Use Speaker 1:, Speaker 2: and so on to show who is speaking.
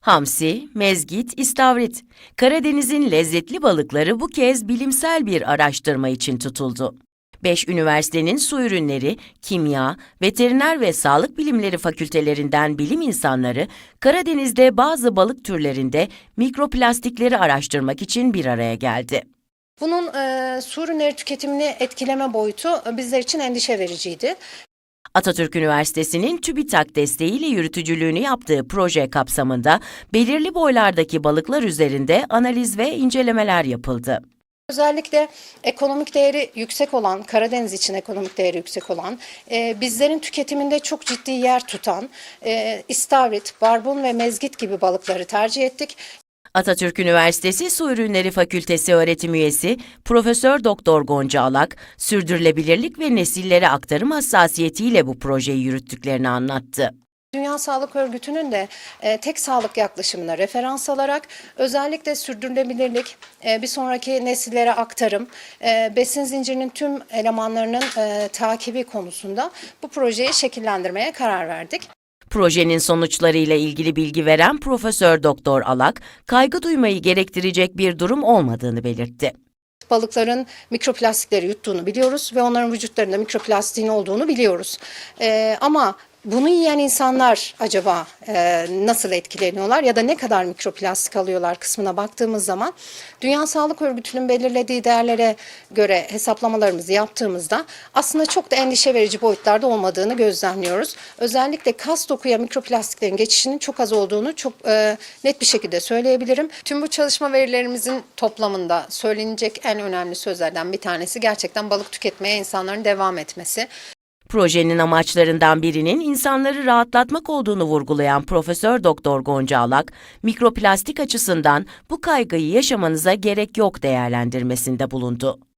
Speaker 1: Hamsi, mezgit, istavrit. Karadeniz'in lezzetli balıkları bu kez bilimsel bir araştırma için tutuldu. Beş üniversitenin su ürünleri, kimya, veteriner ve sağlık bilimleri fakültelerinden bilim insanları Karadeniz'de bazı balık türlerinde mikroplastikleri araştırmak için bir araya geldi.
Speaker 2: Bunun e, su ürünleri tüketimini etkileme boyutu e, bizler için endişe vericiydi.
Speaker 1: Atatürk Üniversitesi'nin TÜBİTAK desteğiyle yürütücülüğünü yaptığı proje kapsamında belirli boylardaki balıklar üzerinde analiz ve incelemeler yapıldı.
Speaker 2: Özellikle ekonomik değeri yüksek olan, Karadeniz için ekonomik değeri yüksek olan, e, bizlerin tüketiminde çok ciddi yer tutan e, istavrit, barbun ve mezgit gibi balıkları tercih ettik.
Speaker 1: Atatürk Üniversitesi Su Ürünleri Fakültesi öğretim üyesi Profesör Doktor Gonca Alak, sürdürülebilirlik ve nesillere aktarım hassasiyetiyle bu projeyi yürüttüklerini anlattı.
Speaker 2: Dünya Sağlık Örgütü'nün de e, tek sağlık yaklaşımına referans alarak özellikle sürdürülebilirlik, e, bir sonraki nesillere aktarım, e, besin zincirinin tüm elemanlarının e, takibi konusunda bu projeyi şekillendirmeye karar verdik.
Speaker 1: Projenin sonuçlarıyla ilgili bilgi veren Profesör Doktor Alak, kaygı duymayı gerektirecek bir durum olmadığını belirtti.
Speaker 2: balıkların mikroplastikleri yuttuğunu biliyoruz ve onların vücutlarında mikroplastiğin olduğunu biliyoruz. Ee, ama bunu yiyen insanlar acaba e, nasıl etkileniyorlar ya da ne kadar mikroplastik alıyorlar kısmına baktığımız zaman Dünya Sağlık Örgütü'nün belirlediği değerlere göre hesaplamalarımızı yaptığımızda aslında çok da endişe verici boyutlarda olmadığını gözlemliyoruz. Özellikle kas dokuya mikroplastiklerin geçişinin çok az olduğunu çok e, net bir şekilde söyleyebilirim. Tüm bu çalışma verilerimizin toplamında söylenecek en önemli sözlerden bir tanesi gerçekten balık tüketmeye insanların devam etmesi.
Speaker 1: Projenin amaçlarından birinin insanları rahatlatmak olduğunu vurgulayan Profesör Doktor Gonca Alak, mikroplastik açısından bu kaygıyı yaşamanıza gerek yok değerlendirmesinde bulundu.